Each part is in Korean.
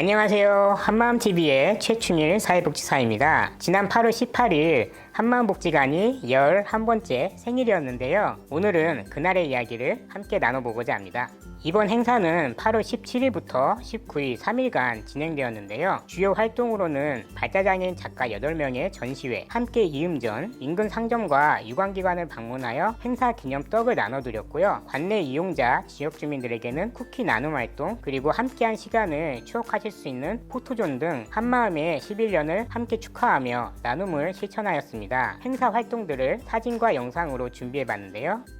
안녕하세요. 한마음TV의 최충일 사회복지사입니다. 지난 8월 18일 한마음복지관이 11번째 생일이었는데요. 오늘은 그날의 이야기를 함께 나눠보고자 합니다. 이번 행사는 8월 17일부터 19일 3일간 진행되었는데요. 주요 활동으로는 발자장애인 작가 8명의 전시회, 함께 이음전, 인근 상점과 유관기관을 방문하여 행사 기념 떡을 나눠드렸고요. 관내 이용자, 지역 주민들에게는 쿠키 나눔 활동, 그리고 함께한 시간을 추억하실 수 있는 포토존 등 한마음의 11년을 함께 축하하며 나눔을 실천하였습니다. 행사 활동들을 사진과 영상으로 준비해봤는데요.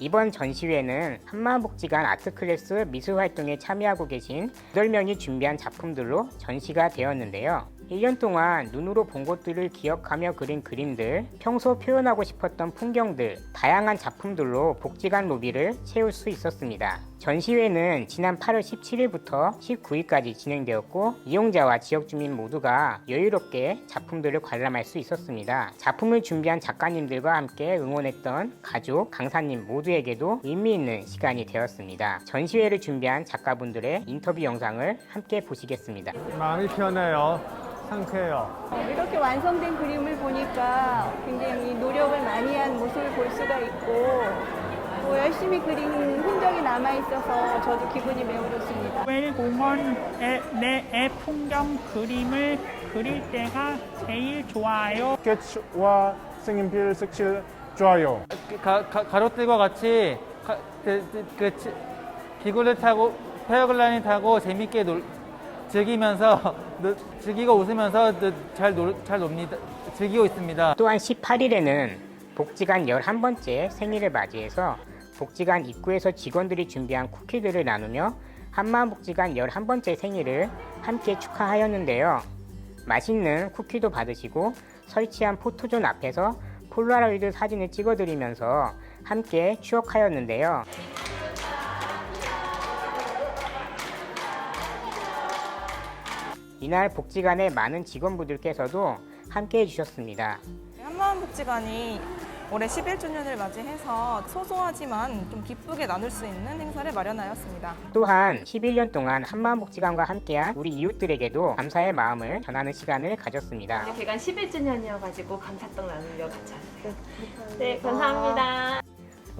이번 전시회는 한마음복지관 아트클래스 미술활동에 참여하고 계신 8명이 준비한 작품들로 전시가 되었는데요. 1년 동안 눈으로 본 것들을 기억하며 그린 그림들, 평소 표현하고 싶었던 풍경들, 다양한 작품들로 복지관 로비를 채울 수 있었습니다. 전시회는 지난 8월 17일부터 19일까지 진행되었고 이용자와 지역 주민 모두가 여유롭게 작품들을 관람할 수 있었습니다. 작품을 준비한 작가님들과 함께 응원했던 가족, 강사님 모두에게도 의미 있는 시간이 되었습니다. 전시회를 준비한 작가분들의 인터뷰 영상을 함께 보시겠습니다. 마음이 편해요. 상쾌해요. 이렇게 완성된 그림을 보니까 굉장히 노력을 많이 한 모습을 볼 수가 있고 또 열심히 그린 흔적이 남아 있어서 저도 기분이 매우 좋습니다. 웰 공원의 내의 풍경 그림을 그릴 때가 제일 좋아요. 스케치와 색연필 색칠 좋아요. 가, 가, 가족들과 같이 가, 그, 그, 그 지- 기구를 타고 패러글라이딩 타고 재밌게 놀, 즐기면서 노- 즐기고 웃으면서 노- 잘, 놀, 잘 놉니다. 즐기고 있습니다. 또한 18일에는 복지관 11번째 생일을 맞이해서 복지관 입구에서 직원들이 준비한 쿠키들을 나누며 한마음복지관 11번째 생일을 함께 축하하였는데요. 맛있는 쿠키도 받으시고 설치한 포토존 앞에서 폴라로이드 사진을 찍어드리면서 함께 추억하였는데요. 이날 복지관의 많은 직원분들께서도 함께 해주셨습니다. 한마음복지관이 올해 11주년을 맞이해서 소소하지만 좀 기쁘게 나눌 수 있는 행사를 마련하였습니다. 또한 11년 동안 한마음복지관과 함께한 우리 이웃들에게도 감사의 마음을 전하는 시간을 가졌습니다. 개관 11주년이어가지고 감사떡 나누려 같이 왔어요. 네, 감사합니다.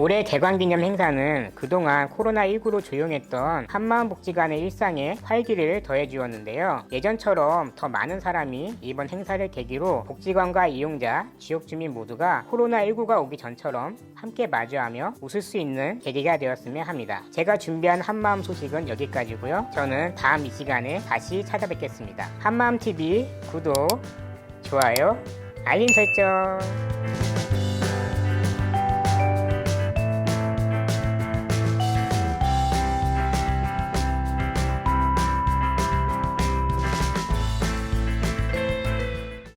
올해 개관기념 행사는 그동안 코로나19로 조용했던 한마음복지관의 일상에 활기를 더해주었는데요. 예전처럼 더 많은 사람이 이번 행사를 계기로 복지관과 이용자, 지역 주민 모두가 코로나19가 오기 전처럼 함께 마주하며 웃을 수 있는 계기가 되었으면 합니다. 제가 준비한 한마음 소식은 여기까지고요. 저는 다음 이 시간에 다시 찾아뵙겠습니다. 한마음TV 구독, 좋아요, 알림 설정